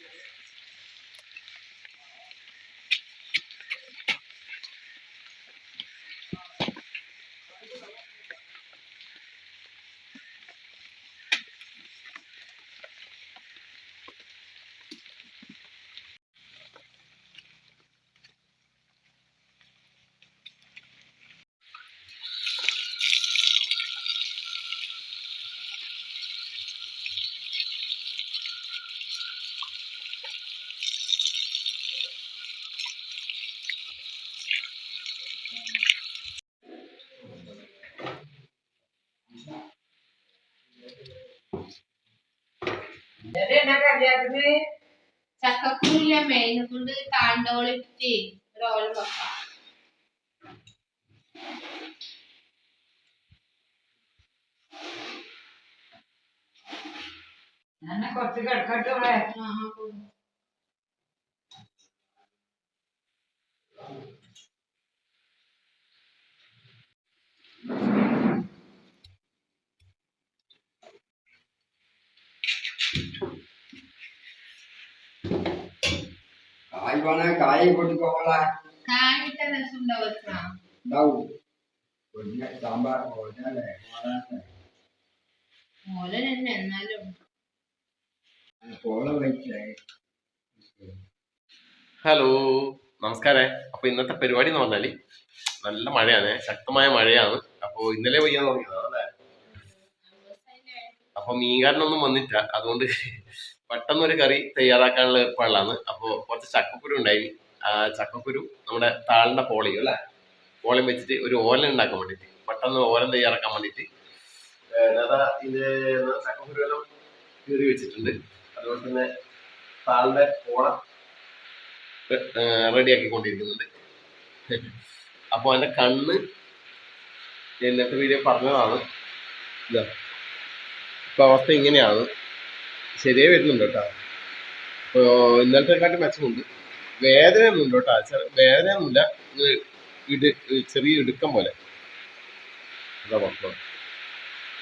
Yes. ചക്കക്കുരുല്ല മെയിനെ കൊണ്ട് താണ്ടോളിട്ട് ഒരു ഓലം വെക്കാം ഞാൻ കുറച്ച് കിടക്കട്ടെ ഇവിടെ. ഓരല്ലേ ഓല തന്നെ എന്നാലും. പോള വയ്ക്കേ ഹലോ നമസ്കാരം. അപ്പൊ ഇന്നത്തെ പരിപാടി എന്ന് പറഞ്ഞാൽ നല്ല മഴയാണ് ശക്തമായ മഴയാണ്. അപ്പൊ ഇന്നലെ പെയ്യാൻ തുടങ്ങിയതാണ് അല്ലേ അപ്പൊ മീൻകാരനൊന്നും വന്നില്ല. അതുകൊണ്ട് പെട്ടെന്നൊരു കറി തയ്യാറാക്കാനുള്ള ഏർപ്പാടിലാണ്. അപ്പൊ കുറച്ച് ചക്കക്കുരു ഉണ്ടായി. ആ ചക്കക്കുരു നമ്മുടെ താളിന്റെ പോളിയും അല്ലേ? പോളിയും വെച്ചിട്ട് ഒരു ഓലൻ ഉണ്ടാക്കാൻ വേണ്ടിയിട്ട്. പെട്ടെന്ന് ഓലൻ തയ്യാറാക്കാൻ വേണ്ടിയിട്ട്. അതാ ഇത് ചക്കക്കുരു എല്ലാം കീറി വെച്ചിട്ടുണ്ട്. അതുപോലെ തന്നെ താളിന്റെ പോള റെഡിയാക്കിക്കൊണ്ടിരിക്കുന്നുണ്ട്. അപ്പോൾ എന്റെ കണ്ണ് ഇന്നത്തെ വീഡിയോ പറഞ്ഞതാണ്. ഇതാ. ഇപ്പൊ അവസ്ഥ ഇങ്ങനെയാണ്. ശരിയായി വരുന്നുണ്ട് കേട്ടോ. ഇപ്പോൾ ഇന്നലത്തെക്കാട്ടി മെച്ചമുണ്ട് വേദനയൊന്നും ഉണ്ട് കേട്ടോ. ചെറു വേദനയൊന്നുമില്ല ഇട് ചെറിയ ഇടുക്കം പോലെ.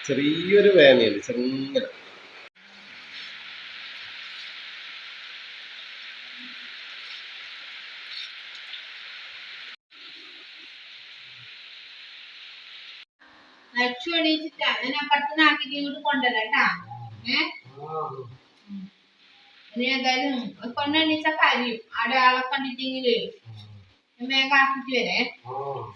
ചെറിയൊരു വേദനയുണ്ട്. ചെറുങ്ങനെ. അച്ചു എണീച്ചിട്ടാ ഞാൻ പെട്ടെന്ന് ആക്കിയിട്ട് ഇങ്ങോട്ട് കൊണ്ടുവരാം കേട്ടാ. ഏ? Ini ada gaya tu. Kalau ni cakap ni, ada alapan di tinggi dia. Memang kasih dia, eh. Oh.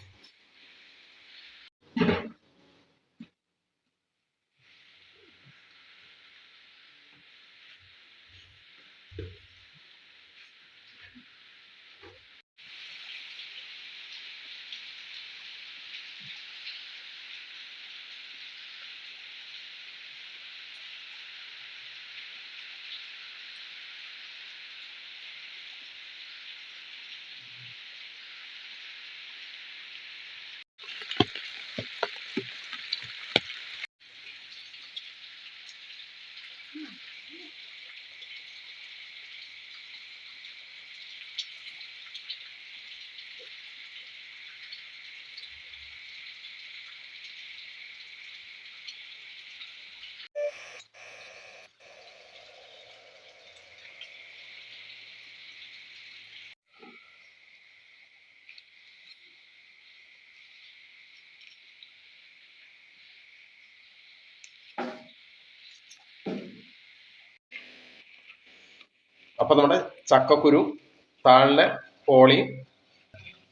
വേഗം അപ്പൊ നമ്മുടെ ചക്കക്കുരു താളിലെ പോളിയും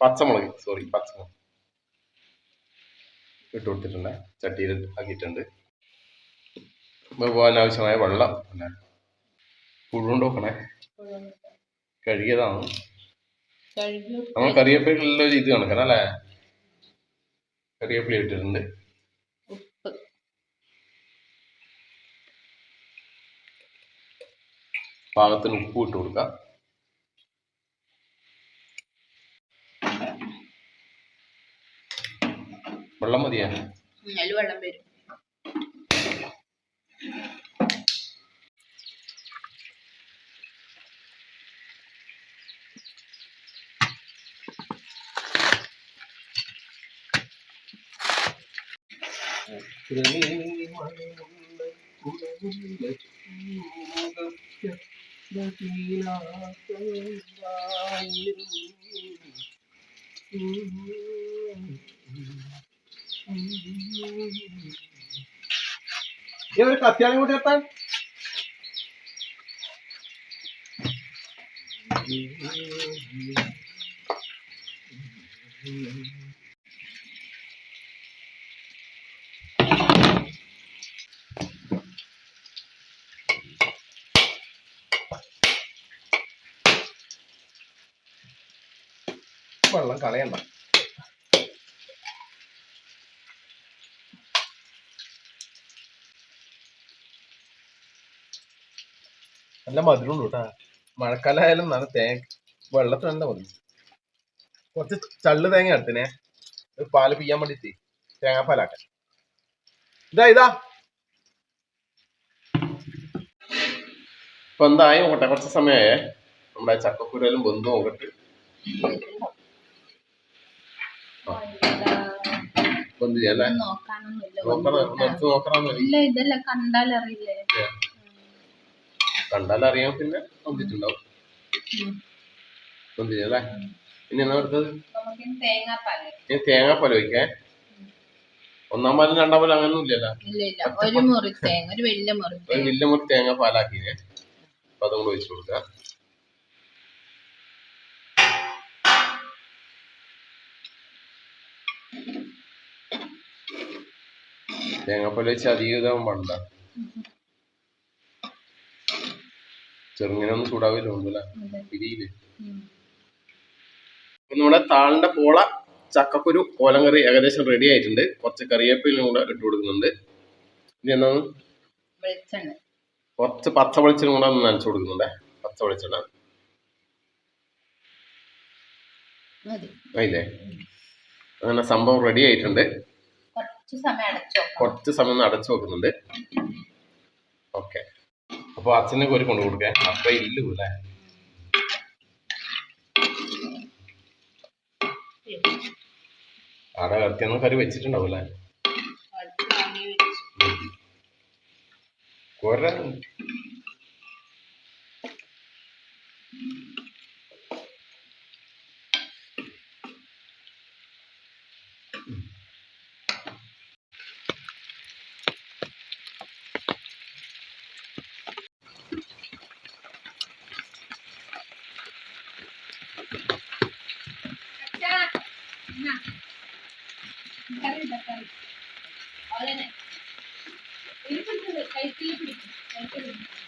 പച്ചമുളക് സോറി പച്ചമുളക്. ഇട്ട് കൊടുത്തിട്ടുണ്ട്. ചട്ടിയിൽ ആക്കിയിട്ടുണ്ട്. പോകാൻ ആവശ്യമായ വെള്ളം. അല്ലേ? പുഴുണ്ട് നോക്കണേ. കഴുകിയതാണ്. കഴുകി. നമ്മൾ കറിവേപ്പിലുള്ള ഒരു ഇത് കണക്കണം അല്ലേ? കറിവേപ്പില ഇട്ടിട്ടുണ്ട്. പാകത്തിന് ഉപ്പ് ഇട്ട് കൊടുക്കുക വെള്ളം മതിയാ? വെള്ളം വരും. പ്രമേയം ഒരു കത്തിയാലും കൂടി എത്താൻ വെള്ളം കളയണ്ട നല്ല മധുരമുണ്ട് കേട്ടാ. മഴക്കാലായാലും നല്ല തേങ്ങ വെള്ളത്തിൽ നല്ല മതി കുറച്ച് ചള്ള് തേങ്ങ എടുത്തിനെ. പാൽ പിയ്യാൻ വേണ്ടിട്ട് തേങ്ങാപ്പാലാക്കാൻ. ഇതാ ഇതാ. ഇപ്പൊ എന്തായി നോക്കട്ടെ. കുറച്ച് സമയമായേ. നമ്മുടെ ചക്കക്കുരലും ബന്ധു നോക്കട്ട് ഇല്ല ഇതെല്ലാം കണ്ടാലറിയില്ലേ? കണ്ടാൽ അറിയാം പിന്നെ വന്നിട്ടുണ്ടാവും. ചെയ്യാല്ലേ ഇനി എന്നാ അടുത്തത്? നമുക്ക് തേങ്ങാപ്പാൽ ഇനി തേങ്ങാപ്പാൽ ഒഴിക്കേ ഒന്നാം പാലും രണ്ടാം പാലും അങ്ങനൊന്നും ഇല്ലല്ലോ? ഇല്ല ഇല്ല. ഒരു മുറി തേങ്ങ ഒരു വലിയ മുറി ഒരു തേങ്ങ. വലിയ തേങ്ങ പാലാക്കിനെ അപ്പൊ അതും കൂടെ ഒഴിച്ചു കൊടുക്കുക തേങ്ങാപ്പാൽ വെച്ച് അധികം ഇതാവാൻ പാടില്ല ചെറുങ്ങനെ ഒന്നും ചൂടാവില്ല ഒന്നുമില്ല നമ്മുടെ താളിന്റെ പോള ചക്കക്കുരു കറി ഏകദേശം റെഡി ആയിട്ടുണ്ട്. കുറച്ച് കറിവേപ്പിലും കൂടെ ഇട്ട് കൊടുക്കുന്നുണ്ട്. ഇനി എന്താണ്? കുറച്ച് പച്ച വെളിച്ചെണ്ണ കൂടെ ഒന്ന് നനച്ചു കൊടുക്കുന്നുണ്ട്. പച്ച വെളിച്ചെണ്ണ അതില്ലേ അങ്ങനെ സംഭവം റെഡി ആയിട്ടുണ്ട്. കുറച്ച് സമയം ഒന്ന് അടച്ചു വെക്കുന്നുണ്ട്. ഓക്കെ. അപ്പൊ അച്ഛനെ കോരി കൊണ്ടു കൊടുക്കേ അപ്പ ഇല്ലു അല്ലേ? അവിടെ കത്തിയൊന്നും കറി വെച്ചിട്ടുണ്ടാവും അല്ലേ? അടുത്ത് அவ்வளோதான் இருபது கைத்திலே பிடிக்கும் கைத்திலே பிடிக்கும்